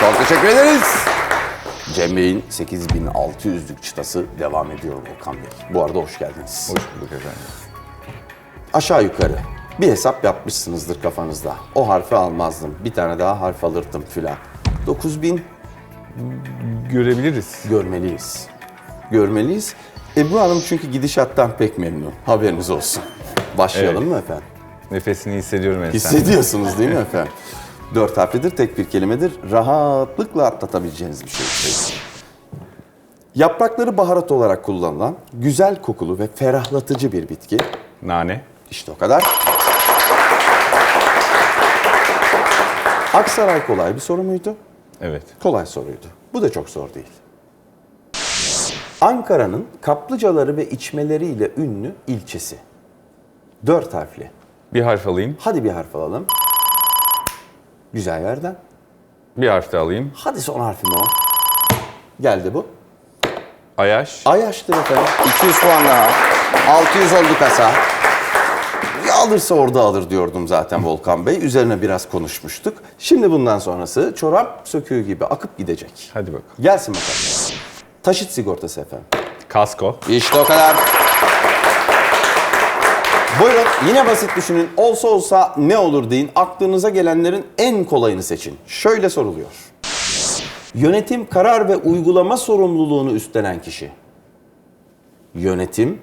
Çok teşekkür ederiz. Cem Bey'in 8600'lük çıtası devam ediyor Volkan Bey. Bu arada hoş geldiniz. Hoş bulduk efendim. Aşağı yukarı bir hesap yapmışsınızdır kafanızda. O harfi almazdım. Bir tane daha harf alırdım filan. 9000 Görebiliriz. görmeliyiz. Görmeliyiz. Ebru Hanım çünkü gidişattan pek memnun. Haberiniz olsun. Başlayalım Evet. mı efendim? Nefesini hissediyorum Esen. Hissediyorsunuz değil mi efendim? Dört harflidir, tek bir kelimedir. Rahatlıkla atlatabileceğiniz bir şey. Yaprakları baharat olarak kullanılan güzel kokulu ve ferahlatıcı bir bitki. Nane. İşte o kadar. Aksaray kolay bir soru muydu? Evet. Kolay soruydu. Bu da çok zor değil. Ankara'nın kaplıcaları ve içmeleriyle ünlü ilçesi. Dört harfli. Bir harf alayım. Hadi bir harf alalım. Güzel yerden. Bir harf de alayım. Hadi son harfim o. Geldi bu. Ayaş. Ayaş'tır efendim. 200 puan daha. 600 oldu kasa. Ya alırsa orada alır diyordum zaten Volkan Bey. Üzerine biraz konuşmuştuk. Şimdi bundan sonrası çorap söküğü gibi akıp gidecek. Hadi bakalım. Gelsin bakalım. Taşıt sigortası efendim. Kasko. İşte o kadar. Buyurun yine basit düşünün. Olsa olsa ne olur deyin. Aklınıza gelenlerin en kolayını seçin. Şöyle soruluyor. Yönetim, karar ve uygulama sorumluluğunu üstlenen kişi. Yönetim,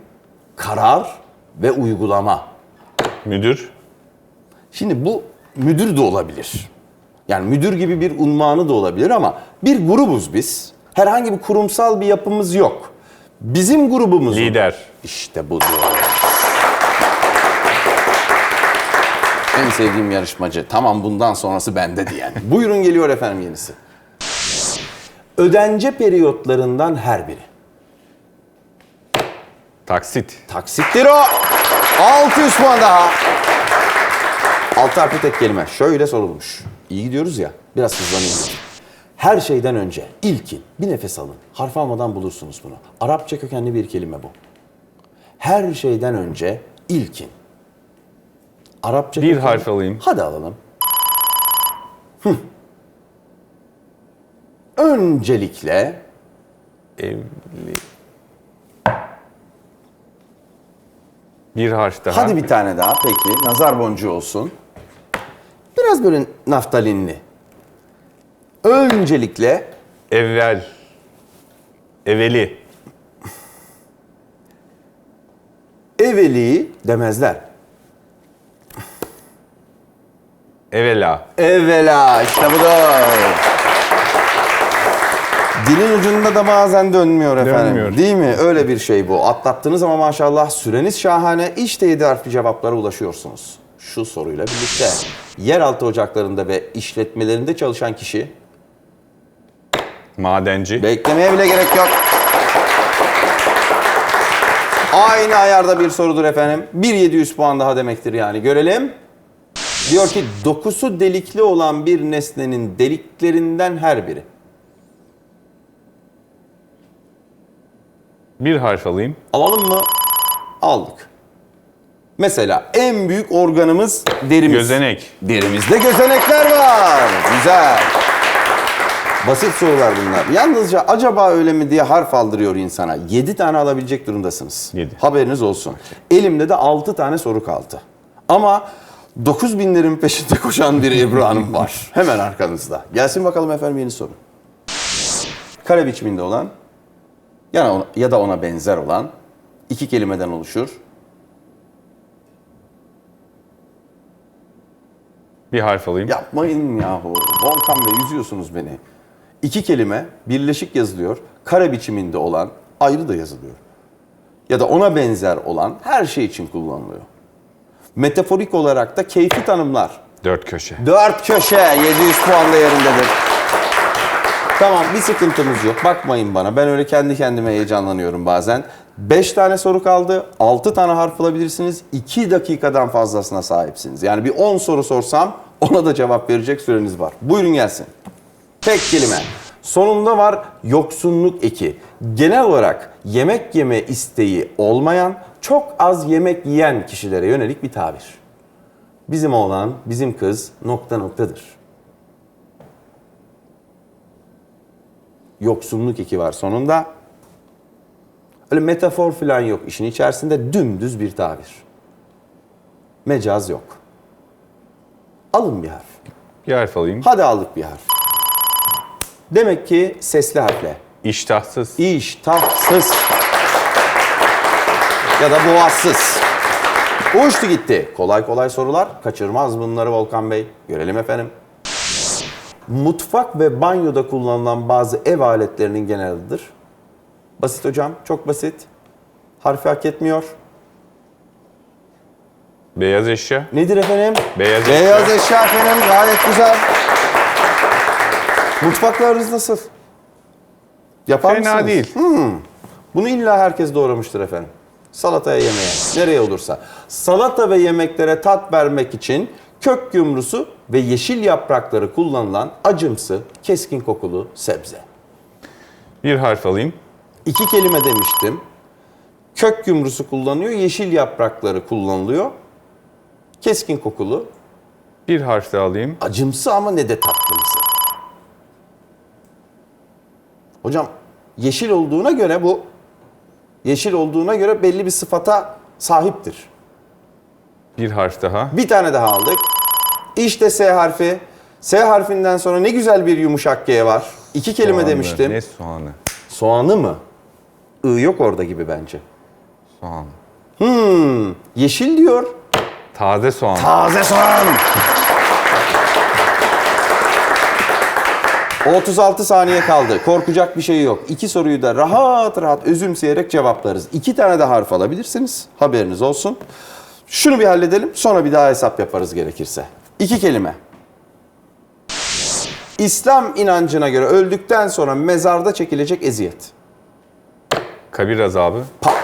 karar ve uygulama. Müdür. Şimdi bu müdür de olabilir. Yani müdür gibi bir unvanı da olabilir ama bir grubuz biz. Herhangi bir kurumsal bir yapımız yok. Bizim grubumuz Lider. İşte bu diyor. En sevdiğim yarışmacı. Tamam bundan sonrası bende diyen. Buyurun geliyor efendim yenisi. Ödence periyotlarından her biri. Taksit. Taksittir o. 600 puan daha. Altı harfli tek kelime. Şöyle sorulmuş. İyi gidiyoruz ya. Biraz hızlanayım. Her şeyden önce ilkin bir nefes alın. Harf almadan bulursunuz bunu. Arapça kökenli bir kelime bu. Her şeyden önce ilkin. Arapça Bir harf alayım. Hadi alalım. Hı. Öncelikle Evli. Bir harf daha. Hadi bir tane daha peki. Nazar boncuğu olsun. Biraz böyle naftalinli. Öncelikle Evvel. Eveli. evveli demezler. Evela. Evvela işte bu da. Dilin ucunda da bazen dönmüyor efendim. Dönmüyor. Değil mi? Öyle bir şey bu. Atlattınız ama maşallah süreniz şahane. İşte 7 harfli cevaplara ulaşıyorsunuz. Şu soruyla birlikte. Yeraltı ocaklarında ve işletmelerinde çalışan kişi Madenci. Beklemeye bile gerek yok. Aynı ayarda bir sorudur efendim. 1700 puan daha demektir yani. Görelim. Diyor ki dokusu delikli olan bir nesnenin deliklerinden her biri. Bir harf alayım. Alalım mı? Aldık. Mesela en büyük organımız derimiz. Gözenek. Derimizde gözenekler var. Güzel. Basit sorular bunlar. Yalnızca acaba öyle mi diye harf aldırıyor insana. 7 tane alabilecek durumdasınız. Yedi. Haberiniz olsun. Elimde de 6 tane soru kaldı. Ama 9 binlerin peşinde koşan bir Ebru Hanım var. Hemen arkanızda. Gelsin bakalım efendim yeni soru. Kare biçiminde olan ya, ona, ya da ona benzer olan iki kelimeden oluşur. Bir harf alayım. Yapmayın yahu. Volkan Bey üzüyorsunuz beni. İki kelime birleşik yazılıyor. Kare biçiminde olan ayrı da yazılıyor. Ya da ona benzer olan her şey için kullanılıyor. Metaforik olarak da keyfi tanımlar. Dört köşe. Dört köşe 700 puan da yerindedir. Tamam bir sıkıntımız yok. Bakmayın bana. Ben öyle kendi kendime heyecanlanıyorum bazen. 5 tane soru kaldı. 6 tane harf alabilirsiniz. 2 dakikadan fazlasına sahipsiniz. Yani bir 10 soru sorsam ona da cevap verecek süreniz var. Buyurun gelsin. Tek kelime. Sonunda var yoksunluk eki. Genel olarak yemek yeme isteği olmayan, çok az yemek yiyen kişilere yönelik bir tabir. Bizim oğlan, bizim kız nokta noktadır. Yoksunluk eki var sonunda. Öyle metafor falan yok işin içerisinde dümdüz bir tabir. Mecaz yok. Alın bir harf. Bir harf alayım. Hadi aldık bir harf. Demek ki sesli harfle. İştahsız. İştahsız. Ya da boğazsız. Uçtu gitti. Kolay kolay sorular. Kaçırmaz bunları Volkan Bey. Görelim efendim. Mutfak ve banyoda kullanılan bazı ev aletlerinin genel adıdır. Basit hocam, çok basit. Harfi hak etmiyor. Beyaz eşya. Nedir efendim? Beyaz Beyaz eşya. eşya efendim. Gayet güzel. Mutfaklarınız nasıl? Yapar Fena mısınız? değil. Bunu illa herkes doğramıştır efendim. Salataya yemeğe, nereye olursa. Salata ve yemeklere tat vermek için kök yumrusu ve yeşil yaprakları kullanılan acımsı, keskin kokulu sebze. Bir harf alayım. İki kelime demiştim. Kök yumrusu kullanıyor, yeşil yaprakları kullanılıyor. Keskin kokulu, Bir harf daha alayım. acımsı ama ne de tatlımsı. Hocam yeşil olduğuna göre bu yeşil olduğuna göre belli bir sıfata sahiptir. Bir harf daha. Bir tane daha aldık. İşte S harfi. S harfinden sonra ne güzel bir yumuşak G var. İki kelime Soğanlı. demiştim. Ne soğanı? Soğanı mı? I yok orada gibi bence. Soğan. Yeşil diyor. Taze soğan. Taze soğan. 36 saniye kaldı. Korkacak bir şey yok. İki soruyu da rahat rahat özümseyerek cevaplarız. İki tane de harf alabilirsiniz. Haberiniz olsun. Şunu bir halledelim. Sonra bir daha hesap yaparız gerekirse. İki kelime. İslam inancına göre öldükten sonra mezarda çekilecek eziyet. Kabir azabı. Pat.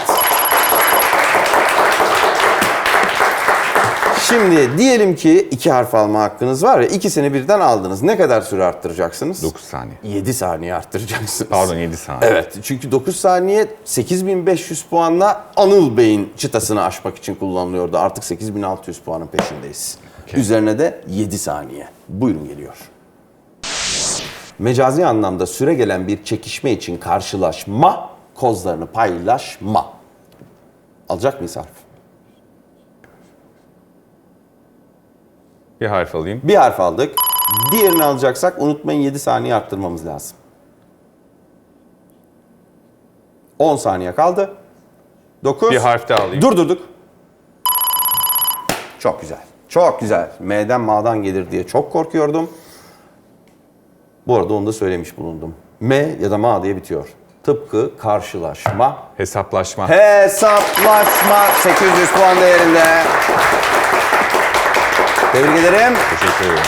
Şimdi diyelim ki iki harf alma hakkınız var ya ikisini birden aldınız. Ne kadar süre arttıracaksınız? 9 saniye. 7 saniye arttıracaksınız. Pardon 7 saniye. Evet çünkü 9 saniye 8500 puanla Anıl Bey'in çıtasını aşmak için kullanılıyordu. Artık 8600 puanın peşindeyiz. Üzerine de 7 saniye. Buyurun geliyor. Mecazi anlamda süre gelen bir çekişme için karşılaşma, kozlarını paylaşma. Alacak mıyız harf? Bir harf alayım. Bir harf aldık. Diğerini alacaksak unutmayın 7 saniye arttırmamız lazım. 10 saniye kaldı. 9. Bir harf daha alayım. Durdurduk. Çok güzel. Çok güzel. M'den Ma'dan gelir diye çok korkuyordum. Bu arada onu da söylemiş bulundum. M ya da Ma diye bitiyor. Tıpkı karşılaşma. Hesaplaşma. Hesaplaşma 800 puan değerinde. Tebrik ederim. Teşekkür ederim.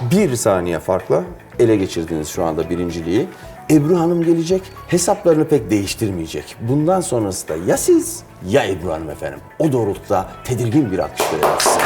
Bir saniye farkla ele geçirdiniz şu anda birinciliği. Ebru Hanım gelecek, hesaplarını pek değiştirmeyecek. Bundan sonrası da ya siz ya Ebru Hanım efendim. O doğrultuda tedirgin bir alkış verelim size.